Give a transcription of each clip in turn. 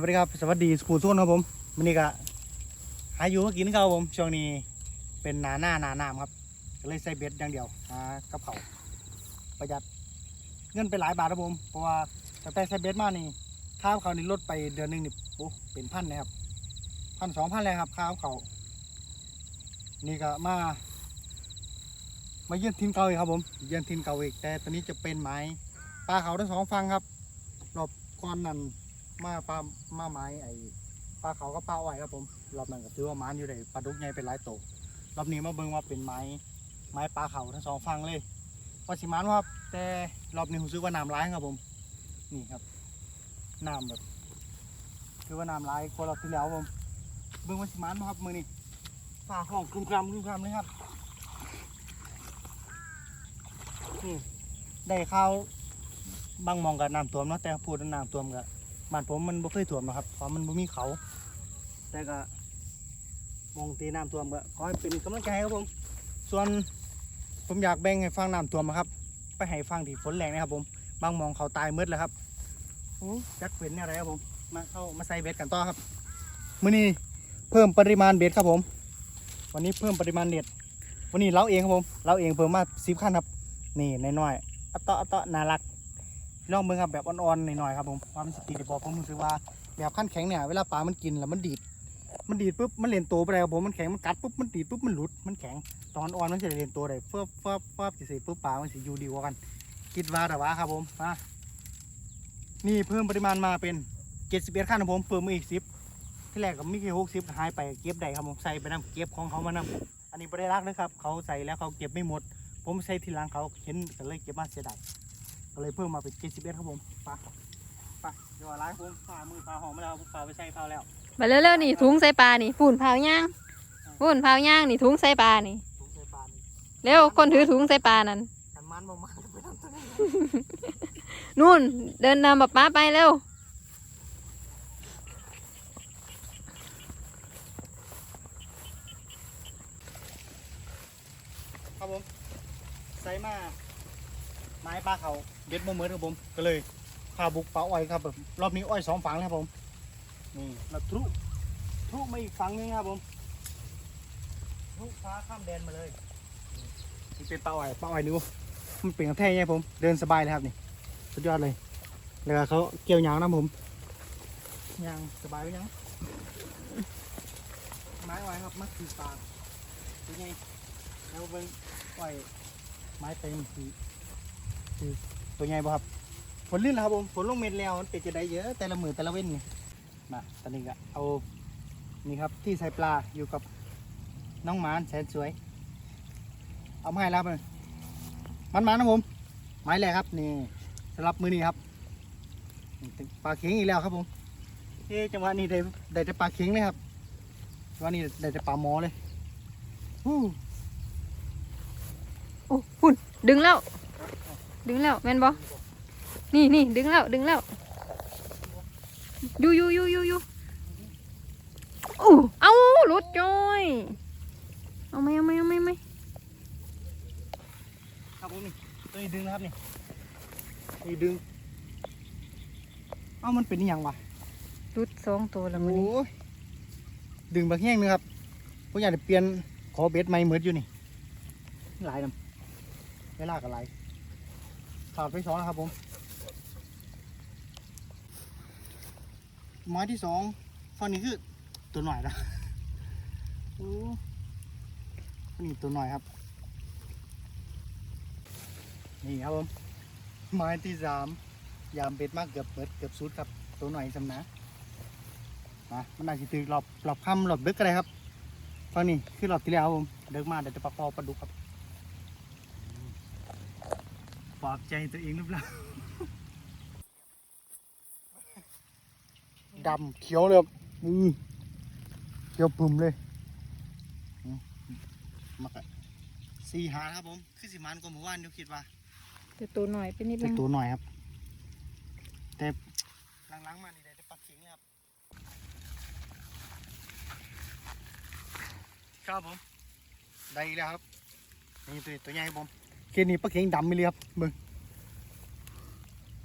วัสดีครับสวัสดีสกูทุนครับผมวันนี้ก็หาอยู่มากินข้าวครับผมช่วงนี้เป็นหนาหน้าหนาหนามครับก็เลยใส่เบ็ดอย่างเดียวหากับเขาประหยัดเงินไปหลายบาทครับผมเพราะว่าตั้งแต่ใส่เบ็ดมานี่ค่าวเขานี่ลดไปเดือนหนึ่งนี่โอ้เป็นพันเลยครับพันสองพันเลยครับค่าวเขานี่ก็มา มาเยือนทีมเก่าอีกครับผมเยือนทีมเก่าอีกแต่ตอนนี้จะเป็นไม้ปลาเขาทั้งสองฝั่งครับรอบก้อนนั่น มาปลามาไม้ไอ้ปลาเขาก็ปลาอ้อยครับผมรอบนั้นก็ถือว่ามันอยู่ได้ปลาดุกใหญ่เป็นหลายโตวรอบนี้มาเบิ่งว่าเป็นไม้ไม้ปลาเขาทั้งสองฝั่งเลยว่าสิมันครับ แต่รอบนี้ผมซื้อว่าน้ำร้ายครับผม นี่ครับน้ำแบบคือว่าน้ำร้ายกว่ารอบที่แล้วครับผมเบิ่งว่าสิมันครับมือนี้ฝ่าห้องคลุมคลำคลุมคลำเลยครับนี่ได้ข้าวบางมองกับน้ำท่วมเนาะแต่พูดว่าน้ำท่วมกับ บ้านผมมันบ่เคยท่วมนะครับเพราะมันบ่มีเขา แต่ก็มองตีน้ำท่วมก็ขอให้เป็นกำลังใจครับผม ส่วนผมอยากแบ่งให้ฟังน้ำท่วมนะครับ ไปให้ฟังที่ฝนแรงนะครับผม บางมองเขาตายมืดแล้วครับโอ้จักเป็นอะไรครับผม มาเข้ามาใส่เบ็ดกันต่อครับมื้อนี้เพิ่มปริมาณเบ็ดครับผม วันนี้เพิ่มปริมาณเน็ตวันนี้เราเองครับผม เราเองเพิ่มมาสิบขั้นครับ นี่น้อยๆอะเตาะอะเตาะน่ารัก ลองเบิ่งครับแบบอ่อนๆหน่อยๆครับผมความสิติดบอกผมรู้สึกว่าแบบขั้นแข็งเนี่ยเวลาปลามันกินแล้วมันดีด มันดีดปุ๊บมันเลียนตัวไปเลยครับผมมันแข็งมันกัดปุ๊บมันดีดปุ๊บมันหลุดมันแข็งตอนอ่อนมันจะเลียนตัวได้เฟิบเฟิบเฟิบสิสิปุ๊บปลามันสิอยู่ดีกว่ากัน คิดว่าแต่ว่าครับผมมานี่เพิ่มปริมาณมาเป็นเจ็ดสิบเอ็ดขั้นครับผมเพิ่มมาอีกสิบที่แรกก็มีแค่หกสิบหายไปเก็บได้ครับผมใส่ไปน้ำเก็บของเขามานำอันนี้ไม่ได้รักนะครับ เขาใส่แล้วเขาเก็บไม่หมด ผมใส่ทีหลังเขาเห็นก็เลยเก็บมาเสียดาย ก็เลยเพิ่มมาเป็น71ครับผมปลาปลาเดี๋ยวร้านผมฝ่ามือปลาหอมมาแล้วปลาไปใส่ปลาแล้วมาเร็วๆนี่ถุงใส่ปลานี่ฝุ่นเผาย่างฝุ่นเผาย่างนี่ถุงใส่ปลานี่ถุงใส่ปลานี่เร็วคนถือถุงใส่ปลานั่นกันมันมากๆไปทำตัวนี้นู่นเดินนำแบบป้าไปเร็วครับผมใส่มา ไม้ปลาเขาเบ็ดโมเมิร์ครับผม ก็เลยพาบุกปลาอ้อยครับผมรอบนี้อ้อยสองฝังแล้วครับผมนี่แล้วทะลุทะลุมาอีกฝังนึงครับผมทะลุฟ้าข้ามแดนมาเลยนี่เป็นปลาอ้อยปลาอ้อยดูมันเป็นกระแทกไงผม เดินสบายเลยครับนี่สุดยอดเลยแล้วเขาเกี่ยวยางนะผมยางสบายไหมยังไม้อ้ครับมัดคือปลาเป็นไงแล้วเบิ่งปล่อยไม้เต็มสีสี ตัวใหญ่ป่ะครับฝนลื่นแล้วครับผมฝนลงเม็ดแล้วมันเป็นจะได้เยอะ แต่ละมือแต่ละเว้นนี่มาตอนนี้ก็เอานี่ครับที่ใส่ปลาอยู่กับน้องหมานแสนสวย เอามาให้แล้วมันมันมานะผมไม้แรกครับนี่สำหรับมือนี้ครับปลาเข็งอีกแล้วครับผมเอ๊จังหวะนี้ได้ได้แต่ปลาเข็งเลยครับจังหวะนี้ได้แต่ปลาหมอเลยฮู้โอ้ฝุ่นดึงแล้ว ดึงแล้วแม่นบอนี่นี่ดึงแล้วดึงแล้วอยู่อยู่อยู่อยู่อยู่โอ้เอาหลุดจอยเอาไหมเอาไหมเอาไหมเอาไหมครับผมนี่ตัวนี้ดึงนะครับนี่นี่ดึง เอ้ามันเป็นอหย่างวะหลุดสองตัวแล้วโอ้มันนี่ยดึงบางแห้งนึงครับผมอยากจะเปลี่ยนขอเบ็ดใหม่เหมือนอยู่นี่หลายน้ำเวลากับหลาย ขาดไปสองนะครับผมไม้ที่สองฝั่งนี้คือตัวหน่อยนะโอ้นี่ตัวหน่อยครับ นี่ครับผมไม้ที่สามยามเบ็ดมากเกือบเบิดเกือบสุดครับตัวหน่อยสำนะมามันอาจจะตื่นหลบหลบค่ำหลบดึกก็ได้ครับฟังนี่คือหลบที่แล้วครับผมเดึกมาเดี๋ยวจะปลาคอปลาดุกครับ ปลอบใจตัวเองหรือเปล่าดำเขียวเลยครับอือเขียวปุ่มเลยอืมมากะสี่หาครับผมคือสิมันกว่าเมื่อวานเดี๋ยวคิดว่าแต่ตัวหน่อยเป็นนิดเล็นึกงตัวหน่อยครับ แต่หลังๆมานี่ได้แต่ปักเข็งนะครับครับผมได้อีกแล้วครับนี่ตัวตัวใหญ่ครับผม เคสนี้ปักเข็งดำไปเลยครับมึง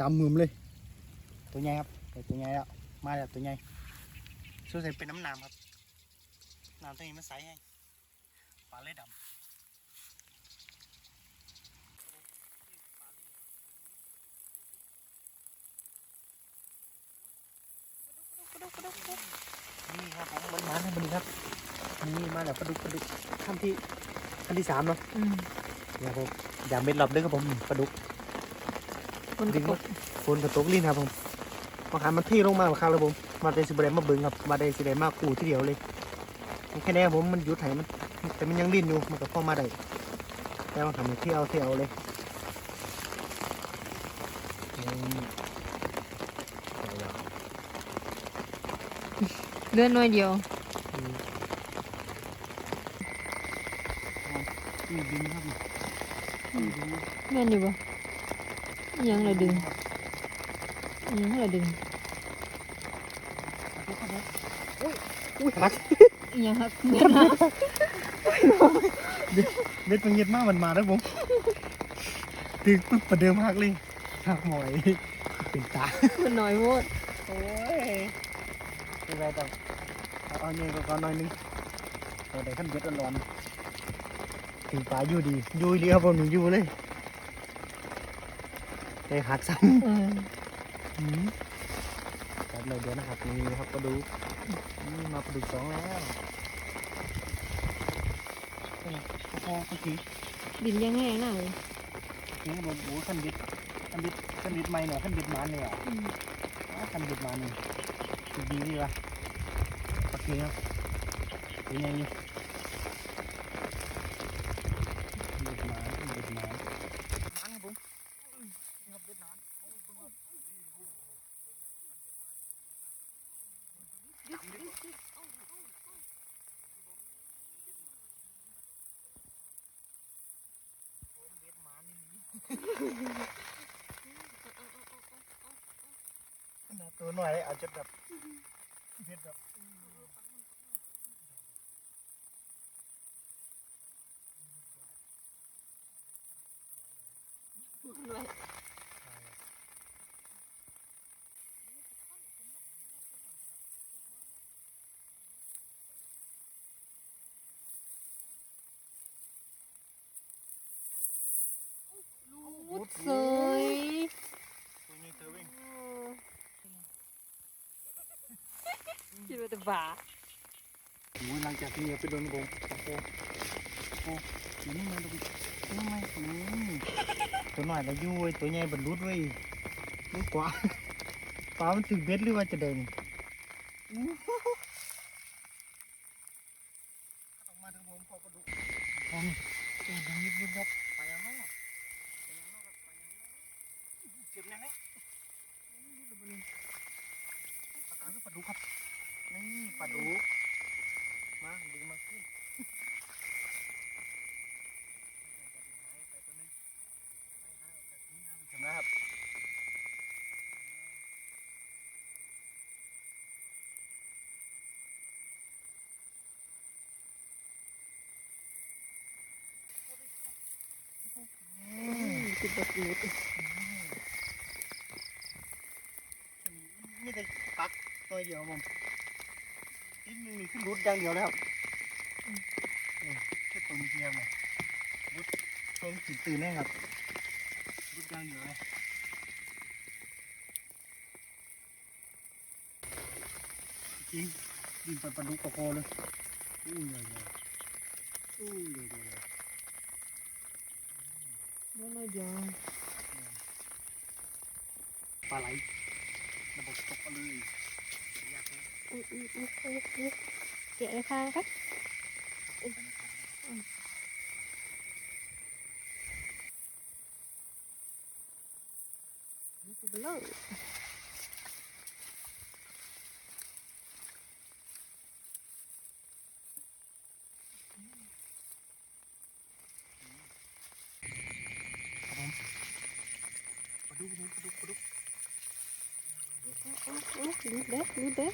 ดำมืมเลย ตัวใหญ่ครับตัวใหญ่แล้วมาแบบตัวใหญ่ส่วนใหญ่เป็นน้ำน้ำครับน้ำตัวนี้มันใสให้ปลาเลยดำนี่ครับผมมันมาแล้วมันครับนี่มาแล้วปลาดุกปลาดุกขั้นที่ขั้นที่สามเนาะ เนี่ยผมอย่าเม็ดหลับด้วยครับผมปลาดุกคนกระตกฝนกระตกลิ้นครับผมมาหามันที่ลงมาครับแล้วผม มาได้สิบเดมาเบิ้งครับ มาได้สิบเดมากูที่เดียวเลยแค่นี้ครับผมมันหยุดไหมัน แต่มันยังลิ้นอยู่มันก็พ่อมาได้แต่ว่าทำเที่ยวเที่ยวเลยนี่เอาละเลื่อนหน่อยเดียวอืมนี่ดินครับนี่ดิน แม่นอยู่บ่อิหยังเลยดึงอิหยังเลยดึงอุ้ยหักอิหยังครับแม่นนะเม็ดมันเงียบมากมันมาแล้วผมตึกปึ๊บประเดิมหักเลยหักหมอยเป็นตามันน้อยโพดโอ้ยเป็นไรต่อเอาเอาเงี้ยก็ก่อนหน่อยนึงเอาได้ขั้นเบ็ดร้อนๆ ถึงปลาอยู่ดีอยู่ดีครับผมหนูอยู่เลยได้หักซ้เออำอืมจับเลยเดี๋ยวนะครับนี่นะครับปลาดุกนี่มาปลาดุกสองแล้วโอ้โหโอเคดินยังแห้งน่ะเลยนี่บนโอ้ขั้นบิดขั้นบิดขั้นบิดไม่เนี่ยขั้นบิดมันเนี่ยอะอืมอ้าวขั้นบิดมันนี่สุดดีดีวะโอเคครับเป็นไงนี่บิดมันบิดมันมันครับผมครับบิดมันผมเบ็ดมันนี่นะ ตัวหน่อยอาจจะแบบเบ็ดแบบ รูดเสย ตัวนี้เธอวิ่ง คิดว่าจะบาโอ้ยหลังจากที่ไปโดนผมโอ้โหโอ้โหตัวนี้มาดูตัวนี้มาอืมตัวหน่อยเราอยู่เว้ยตัวใหญ่บรรลุดเว้ยนี่กว่าปลามันถึงเบ็ดหรือว่าจะเดินอู้หูออกมาถึงผมพอปลาดุกผมตัวดึงนิดนึงครับไปยังนอกไปยังนอกครับไปยังนอกเจ็บแน่ไหมปลากลางคือปลาดุกครับ นี่ปลาดุก มาดึงมาขึ้นเห็นไหมครับอื มคิดว่ารูดนี่แต่ปักตัวเดียวผมอีกหนึ่งนี่ขึ้นรุดอย่างเดียวแล้วครับนี่แค่ตัวนี้เดียวเลยรุดตัวนี้ตื่นแน่ครับรุดอย่างเดียวเลยจริงดินปันปลาดุกกระโคเลยอู้ยเลยเลยอู้ยเลยเลย เลื่อนหน่อ ยเดียวปลาไหลระบบตกมาเลยอยากเลยอุ้ยอุ้ยอุ๊ยอุ้ยอุ้ยเกะในข้างครับนี่คือเบลอ ปลาดุกปลาดุกปลาดุกรูดเด้รูดเด้